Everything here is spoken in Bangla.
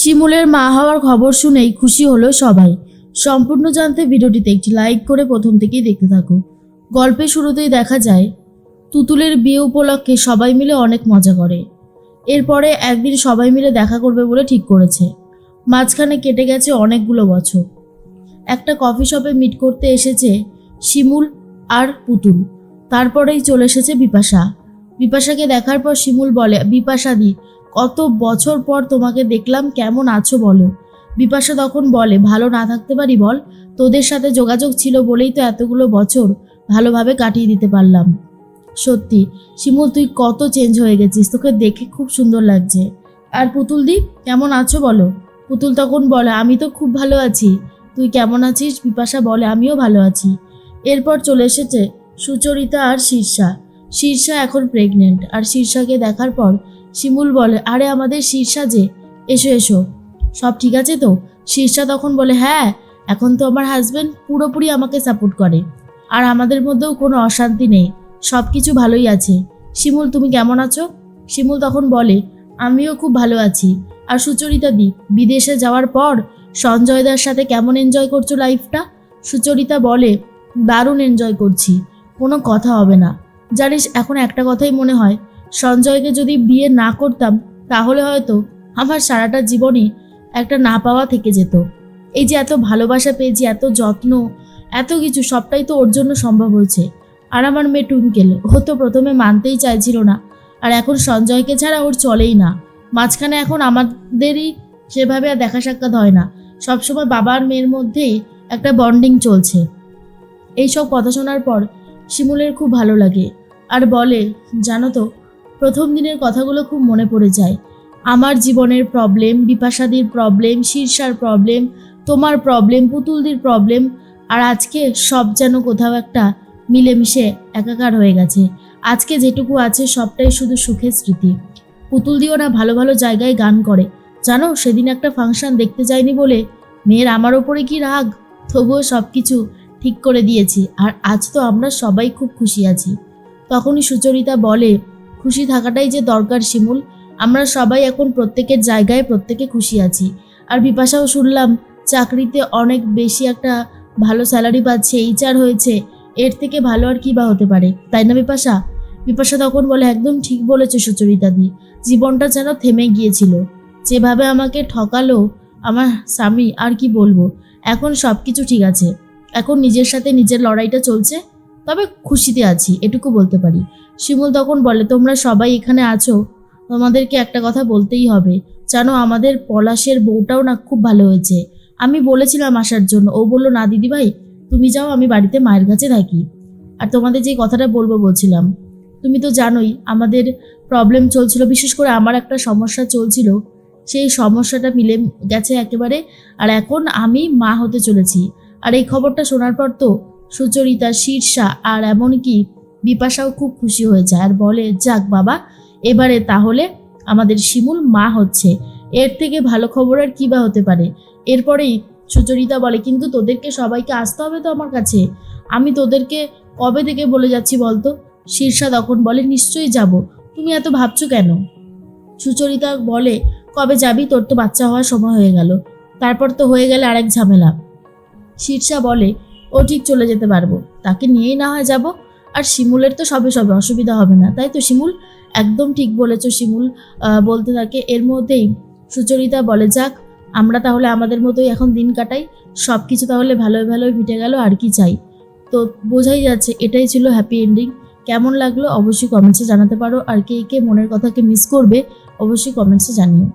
শিমুলের মা হওয়ার খবর শুনেই খুশি হলো সবাই। সম্পূর্ণ জানতে ভিডিওটিতে একটি লাইক করে প্রথম থেকেই দেখতে থাকো। গল্পের শুরুতেই দেখা যায়, তুতুলের বিয়ে উপলক্ষে সবাই মিলে অনেক মজা করে। এরপরে একদিন সবাই মিলে দেখা করবে বলে ঠিক করেছে। মাঝখানে কেটে গেছে অনেকগুলো বছর। একটা কফি শপে মিট করতে এসেছে শিমুল আর পুতুল। তারপরেই চলে এসেছে বিপাশা। বিপাশাকে দেখার পর শিমুল বলে বিপাশাদি কত বছর পর তোমাকে দেখলাম, কেমন আছো বলো। বিপাশা তখন বলে, ভালো না থাকতে পারি বল, তোদের সাথে যোগাযোগ ছিল বলেই তো এতগুলো বছর ভালোভাবে কাটিয়ে দিতে পারলাম। সত্যি, শিমুল, তুই কত চেঞ্জ হয়ে গেছিস, তোকে দেখে খুব সুন্দর লাগছে। আর পুতুল দি কেমন আছো বলো? পুতুল তখন বলে, আমি তো খুব ভালো আছি। তুই কেমন আছিস? বিপাশা বলে, আমিও ভালো আছি। এরপর চলে এসেছে সুচরিতা আর শীর্ষা শীর্ষা এখন প্রেগনেন্ট আর শীর্ষাকে দেখার পর শিমুল বলে, আরে আমাদের শীর্ষা যে, এসো এসো। সব ঠিক আছে তো? শীর্ষা তখন বলে হ্যাঁ এখন তো আমার হাজব্যান্ড পুরোপুরি আমাকে সাপোর্ট করে। আর আমাদের মধ্যেও কোনো অশান্তি নেই, সব কিছু ভালোই আছে। শিমুল, তুমি কেমন আছো? শিমুল তখন বলে, আমিও খুব ভালো আছি। আর সুচরিতা দি, বিদেশে যাওয়ার পর সঞ্জয়দার সাথে কেমন এনজয় করছ লাইফটা সুচরিতা বলে, দারুণ এনজয় করছি। কোনো কথা হবে না। জানিস, এখন একটা কথাই মনে হয় সঞ্জয়কে যদি বিয়ে না করতাম, তাহলে হয়তো আমার সারাটা জীবনে একটা না পাওয়া থেকে যেত। এই যে এত ভালোবাসা পেয়েছি, এত যত্ন, এত কিছু, সবটাই তো ওর জন্য সম্ভব হয়েছে। আর আমার মেয়ে টুনকেল, ও তো প্রথমে মানতেই চাইছিল না। আর এখন সঞ্জয়কে ছাড়া ওর চলেই না। মাঝখানে এখন আমাদেরই সেভাবে আর দেখা সাক্ষাৎ হয় না। সবসময় বাবা আর মেয়ের মধ্যেই একটা বন্ডিং চলছে। এইসব কথা শোনার পর শিমুলের খুব ভালো লাগে। আর বলে, জানো তো প্রথম দিনের কথাগুলো খুব মনে পড়ে যায়। আমার জীবনের প্রবলেম বিপাশাদির প্রবলেম শীর্ষার প্রবলেম তোমার প্রবলেম পুতুলদির প্রবলেম আর আজকে সব যেন কোথাও একটা মিলেমিশে একাকার হয়ে গেছে। আজকে যেটুকু আছে সবটাই শুধু সুখের স্মৃতি। পুতুল দিও না ভালো ভালো জায়গায় গান করে। জানো, সেদিন একটা ফাংশন দেখতে যায়নি বলে মেয়ের আমার ওপরে কি রাগ? তবুও সব কিছু ঠিক করে দিয়েছি, আর আজ তো আমরা সবাই খুব খুশি আছি। তখনই সুচরিতা বলে খুশি থাকাটাই যে দরকার শিমুল। আমরা সবাই এখন প্রত্যেকের জায়গায় প্রত্যেকে খুশি আছি। আর বিপাশাও শুনলাম, চাকরিতে অনেক বেশি একটা ভালো স্যালারি পাচ্ছে এইচআর হয়েছে, এর থেকে ভালো আর কি বা হতে পারে? তাই না বিপাশা? বিপাশা তখন বলে, একদম ঠিক বলেছে সুচরিতা দি, জীবনটা যেন থেমে গিয়েছিল। যেভাবে আমাকে ঠকালো, আমার স্বামী, আর কি বলব? এখন সব কিছু ঠিক আছে। এখন নিজের সাথে নিজের লড়াইটা চলছে। তবে খুশিতে আছি, এটুকু বলতে পারি। শিমুল তখন বলে, তোমরা সবাই এখানে আছো, তোমাদেরকে একটা কথা বলতেই হবে। জানো, আমাদের পলাশের বউটাও না খুব ভালো হয়েছে। আমি বলেছিলাম আসার জন্য, ও বলল, না দিদি ভাই তুমি যাও, আমি বাড়িতে মায়ের কাছে থাকি। আর তোমাদের যে কথাটা বলব বলছিলাম, তুমি তো জানোই, আমাদের প্রবলেম চলছিল, বিশেষ করে আমার একটা সমস্যা চলছিল। সেই সমস্যাটা মিলে গেছে একেবারে। আর এখন আমি মা হতে চলেছি। আর এই খবরটা শোনার পর তো সুচরিতা শীর্ষা আর এমনকি বিপাশাও খুব খুশি হয়ে যায় আর বলে, যাক বাবা, এবারে তাহলে আমাদের শিমুল মা হচ্ছে। এর থেকে ভালো খবর আর কী বা হতে পারে? এরপরেই সুচরিতা বলে, কিন্তু তোদেরকে সবাইকে আসতে হবে তো আমার কাছে। আমি তোদেরকে কবে থেকে বলে যাচ্ছি বলতো? শীর্ষা তখন বলে, নিশ্চয়ই যাব। তুমি এত ভাবছ কেন? সুচরিতা বলে, কবে যাবি? তোর তো বাচ্চা হওয়ার সময় হয়ে গেল। তারপর তো হয়ে গেলে আরেক ঝামেলা। শীর্ষা বলে ও ঠিক চলে যেতে পারব। তাকে নিয়েই না হয় যাব। আর শিমুলের তো সবে সবে অসুবিধা হবে না, তাই তো শিমুল? একদম ঠিক বলেছ শিমুল বলতে থাকে। এর মধ্যেই সুচরিতা বলে, যাক, আমরা তাহলে আমাদের মতোই এখন দিন কাটাই। সব কিছু তাহলে ভালোই ভালোই মিটে গেল, আর কি চাই? তো বোঝাই যাচ্ছে, এটাই ছিল হ্যাপি এন্ডিং কেমন লাগল অবশ্যই কমেন্টসে জানাতে পারো। আর কে কে মনের কথাকে মিস করবে, অবশ্যই কমেন্টসে জানিও।